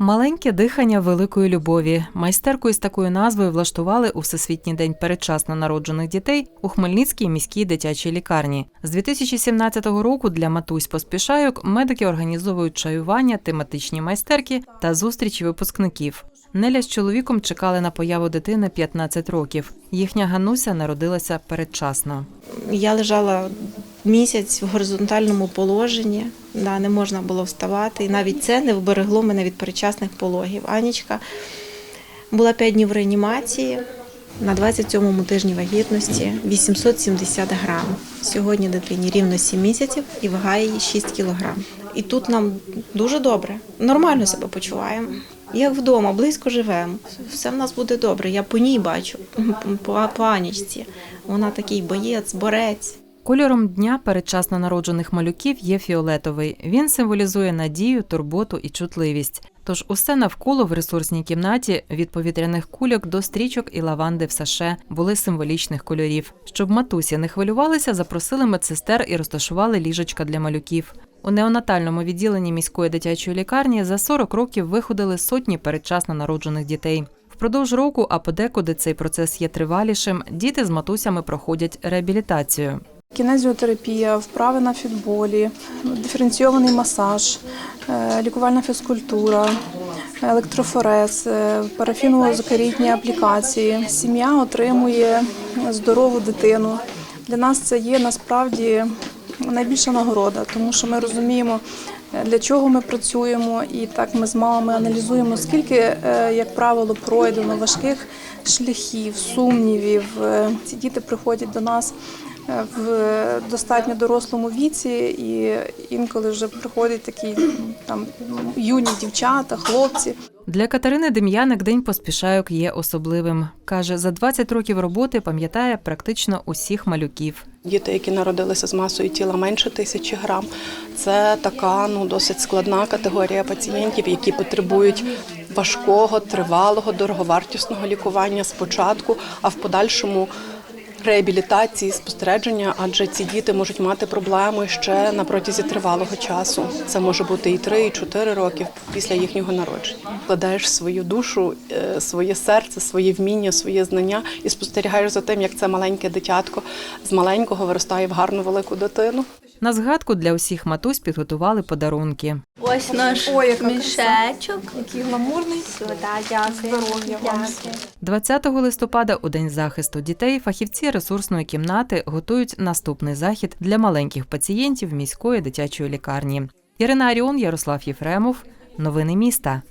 Маленьке дихання великої любові. Майстерку із такою назвою влаштували у Всесвітній день передчасно народжених дітей у Хмельницькій міській дитячій лікарні. З 2017 року для матусь поспішайок медики організовують чаювання, тематичні майстерки та зустрічі випускників. Неля з чоловіком чекали на появу дитини 15 років. Їхня Гануся народилася передчасно. Я лежала місяць в горизонтальному положенні, да, не можна було вставати. І навіть це не вберегло мене від передчасних пологів. Анічка була 5 днів в реанімації на 27-му тижні вагітності 870 грам. Сьогодні дитині рівно 7 місяців і вага її 6 кілограм. І тут нам дуже добре, нормально себе почуваємо. Як вдома, близько живемо. Все в нас буде добре. Я по ній бачу, по, по Анічці. Вона такий боєць, борець. Кольором дня передчасно народжених малюків є фіолетовий. Він символізує надію, турботу і чутливість. Тож усе навколо в ресурсній кімнаті від повітряних кульок до стрічок і лаванди в саше були символічних кольорів. Щоб матусі не хвилювалися, запросили медсестер і розташували ліжечка для малюків. У неонатальному відділенні міської дитячої лікарні за 40 років виходили сотні передчасно народжених дітей. Впродовж року, а подекуди цей процес є тривалішим, діти з матусями проходять реабілітацію. Кінезіотерапія, вправи на фітболі, диференційований масаж, е, лікувальна фізкультура, електрофорез, е, парафіново-закарітні аплікації. Сім'я отримує здорову дитину. Для нас це є насправді найбільша нагорода, тому що ми розуміємо, е, для чого ми працюємо, і так ми з мамами аналізуємо, скільки, як правило, пройдено важких шляхів, сумнівів. Ці діти приходять до нас в достатньо дорослому віці, і інколи вже приходять такі там юні дівчата, хлопці. Для Катерини Дем'яник день поспішайок є особливим. Каже, за 20 років роботи пам'ятає практично усіх малюків. Діти, які народилися з масою тіла менше тисячі грам, це така ну досить складна категорія пацієнтів, які потребують важкого, тривалого, дороговартісного лікування спочатку, а в подальшому реабілітації, спостереження, адже ці діти можуть мати проблеми ще на протязі тривалого часу. Це може бути і 3, і 4 роки після їхнього народження. Вкладаєш свою душу, е, своє серце, своє вміння, своє знання і спостерігаєш за тим, як це маленьке дитятко з маленького виростає в гарну велику дитину. На згадку для усіх матусь підготували подарунки. Ось наш Ой, яка мішечок. Який гламурний. Здоров'я вам. 20 листопада, у день захисту дітей, фахівці ресурсної кімнати готують наступний захід для маленьких пацієнтів міської дитячої лікарні. Ірина Аріон, Ярослав Єфремов. Новини міста.